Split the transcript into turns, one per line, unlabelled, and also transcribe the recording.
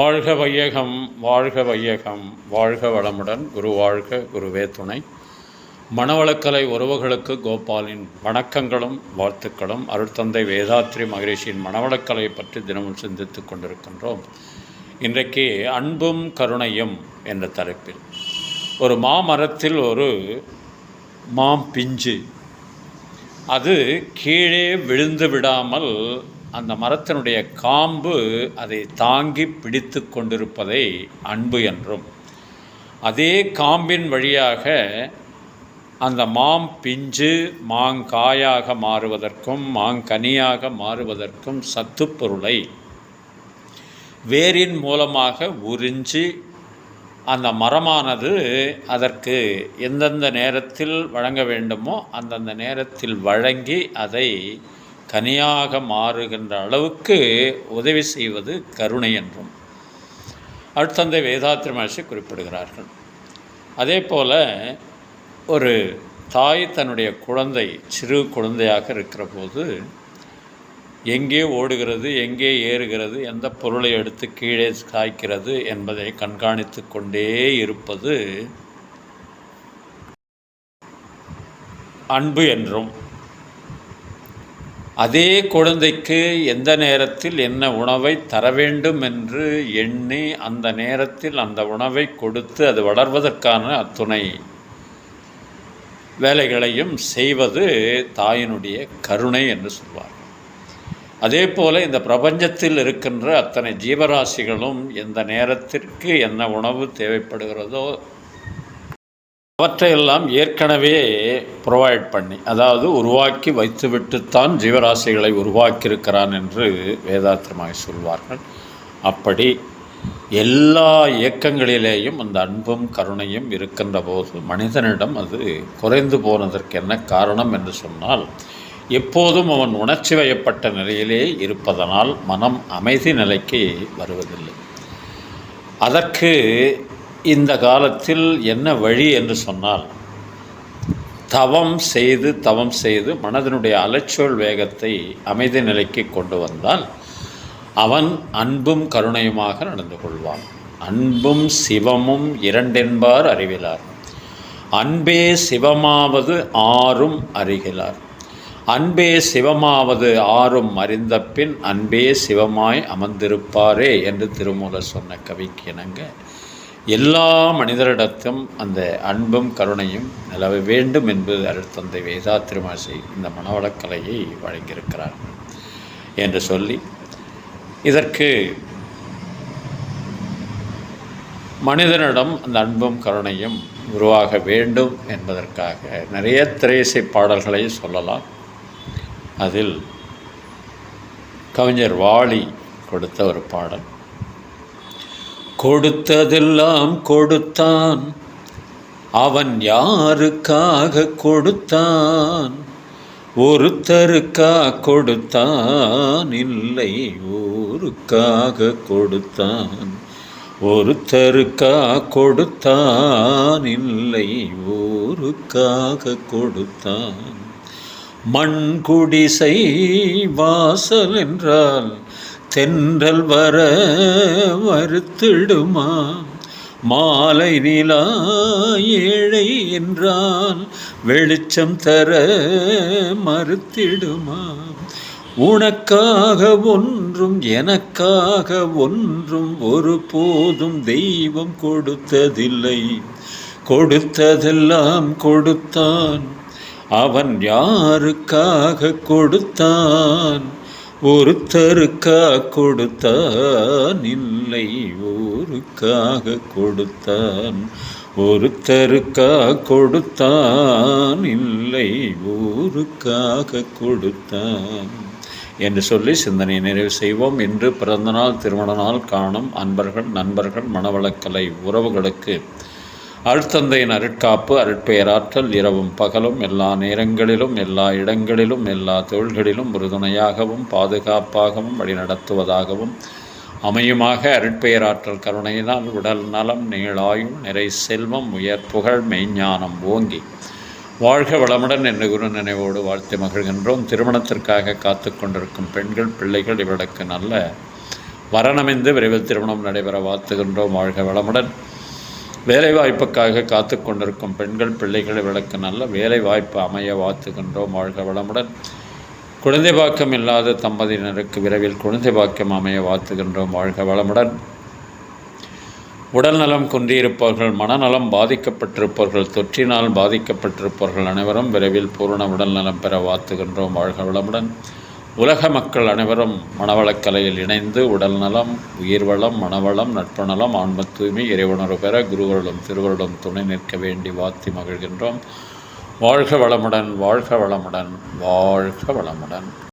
வாழ்க வையகம் வாழ்க வையகம். வாழ்க வளமுடன் குரு வாழ்க குருவே துணை. மணவளக்கலை உறவுகளுக்கு கோபாலின் வணக்கங்களும் வாழ்த்துக்களும். அருட்தந்தை வேதாத்ரி மகரிஷியின் மணவளக்கலை பற்றி தினமும் சிந்தித்துக் கொண்டிருக்கின்றோம். இன்றைக்கு அன்பும் கருணையும் என்ற தலைப்பில். ஒரு மாமரத்தில் ஒரு மாம் பிஞ்சு அது கீழே விழுந்து விடாமல் அந்த மரத்தினுடைய காம்பு அதை தாங்கி பிடித்து கொண்டிருப்பதை அன்பு என்றும் அதே காம்பின் வழியாக அந்த மாம் பிஞ்சு மாங்காயாக மாறுவதற்கும் மாங்கனியாக மாறுவதற்கும் சத்துப்பொருளை வேரின் மூலமாக உறிஞ்சி அந்த மரமானது அதற்கு எந்தெந்த நேரத்தில் வழங்க வேண்டுமோ அந்தந்த நேரத்தில் வழங்கி அதை கனியாக மாறுகின்ற அளவுக்கு உதவி செய்வது கருணை என்றும் அடுத்தந்தை வேதாத்திரி மகர்ஷி குறிப்பிடுகிறார்கள். அதே போல் ஒரு தாய் தன்னுடைய குழந்தை சிறு குழந்தையாக இருக்கிற போது எங்கே ஓடுகிறது எங்கே ஏறுகிறது எந்த பொருளை எடுத்து கீழே காய்க்கிறது என்பதை கண்காணித்து கொண்டே இருப்பது அன்பு என்றும் அதே குழந்தைக்கு எந்த நேரத்தில் என்ன உணவை தர வேண்டும் என்று எண்ணி அந்த நேரத்தில் அந்த உணவை கொடுத்து அது வளர்வதற்கான அத்துணை வேலைகளையும் செய்வது தாயினுடைய கருணை என்று சொல்வார் அதே போல் இந்த பிரபஞ்சத்தில் இருக்கின்ற அத்தனை ஜீவராசிகளும் எந்த நேரத்திற்கு என்ன உணவு தேவைப்படுகிறதோ அவற்றையெல்லாம் ஏற்கனவே ப்ரொவைட் பண்ணி அதாவது உருவாக்கி வைத்துவிட்டுத்தான் ஜீவராசிகளை உருவாக்கியிருக்கிறான் என்று வேதாத்திரமாக சொல்வார்கள். அப்படி எல்லா இயக்கங்களிலேயும் அந்த அன்பும் கருணையும் இருக்கின்ற போது மனிதனிடம் அது குறைந்து போனதற்கு என்ன காரணம் என்று சொன்னால் எப்போதும் அவன் உணர்ச்சி வயப்பட்ட நிலையிலே இருப்பதனால் மனம் அமைதி நிலைக்கு வருவதில்லை. அதற்கு இந்த காலத்தில் என்ன வழி என்று சொன்னால் தவம் செய்து தவம் செய்து மனதினுடைய அலச்சொல் வேகத்தை அமைதி நிலைக்கு கொண்டு வந்தால் அவன் அன்பும் கருணையுமாக நடந்து கொள்வான். அன்பும் சிவமும் இரண்டென்பார் அறிவிலார். அன்பே சிவமாவது ஆறும் அறிகிறார் அன்பே சிவமாவது ஆறும் அறிந்த பின் அன்பே சிவமாய் அமர்ந்திருப்பாரே என்று திருமூலர் சொன்ன கவிக்கு இணங்க எல்லா மனிதரிடத்தும் அந்த அன்பும் கருணையும் நிலவ வேண்டும் என்பது அருட்தந்தை வேதா திருமாசை இந்த மனவளக்கலையை வழங்கியிருக்கிறார் என்று சொல்லி இதற்கு மனிதனிடம் அந்த அன்பும் கருணையும் உருவாக வேண்டும் என்பதற்காக நிறைய திரையிசை பாடல்களை சொல்லலாம். அதில் கவிஞர் வாலி கொடுத்த ஒரு பாடல். கொடுத்ததெல்லாம் கொடுத்தான். அவன் யாருக்காக கொடுத்தான்? ஒருத்தருக்கா கொடுத்தான்? இல்லை ஊருக்காக கொடுத்தான். ஒருத்தருக்கா கொடுத்தான்? இல்லை ஊருக்காக கொடுத்தான். மண்குடிசை வாசல் என்றால் தென்றல் வர வருத்திடுமா? மாலை நிலா ஏழை என்றால் வெளிச்சம் தர மறுத்திடுமா? உனக்காக ஒன்றும் எனக்காக ஒன்றும் ஒரு போதும் தெய்வம் கொடுத்ததில்லை. கொடுத்ததெல்லாம் கொடுத்தான். அவன் யாருக்காக கொடுத்தான்? ஒருத்தருக்கா கொடுத்தான் இல்லை ஊருக்காக கொடுத்தான். ஒருத்தருக்கா கொடுத்தான் இல்லை ஊருக்காக கொடுத்தான். என்று சொல்லி சிந்தனையை நிறைவு செய்வோம். இன்று பிறந்தநாள் திருமண நாள் காணும் அன்பர்கள் நண்பர்கள் மணவளக்கலை உறவுகளுக்கு அருட்தந்தையின் அருட்காப்பு அருட்பெயராற்றல் இரவும் பகலும் எல்லா நேரங்களிலும் எல்லா இடங்களிலும் எல்லா தொழில்களிலும் உறுதுணையாகவும் பாதுகாப்பாகவும் வழிநடத்துவதாகவும் அமையுமாக அருட்பெயராற்றல் கருணையினால் உடல் நலம் நீளாயும் நிறை செல்வம் உயர் புகழ் மெய்ஞானம் ஓங்கி வாழ்க வளமுடன் என்று குரு நினைவோடு வாழ்த்து மகிழ்கின்றோம். திருமணத்திற்காக காத்து கொண்டிருக்கும் பெண்கள் பிள்ளைகள் இவர்களுக்கு நல்ல வரணமைந்து விரைவில் திருமணம் நடைபெற வாழ்த்துகின்றோம். வாழ்க வளமுடன். வேலைவாய்ப்புக்காக காத்து கொண்டிருக்கும் பெண்கள் பிள்ளைகள் விளக்கு நல்ல வேலைவாய்ப்பு அமைய வாழ்த்துகின்றோம். வாழ்க வளமுடன். குழந்தை பாக்கம் இல்லாத தம்பதியினருக்கு விரைவில் குழந்தை பாக்கியம் அமைய வாழ்த்துகின்றோம். வாழ்க வளமுடன். உடல்நலம் குன்றியிருப்பவர்கள் மனநலம் பாதிக்கப்பட்டிருப்பவர்கள் தொற்றினால் பாதிக்கப்பட்டிருப்பவர்கள் அனைவரும் விரைவில் பூரண உடல்நலம் பெற வாழ்த்துகின்றோம். வாழ்க வளமுடன். உலக மக்கள் அனைவரும் மனவளக்கலையில் இணைந்து உடல்நலம் உயிர்வளம் மனவளம் நட்புநலம் ஆன்ம தூய்மை இறைவனரு பெற குருவருடன் திருவருடன் துணை நிற்க வேண்டி வாத்தி மகிழ்கின்றோம். வாழ்க வளமுடன் வாழ்க வளமுடன் வாழ்க வளமுடன்.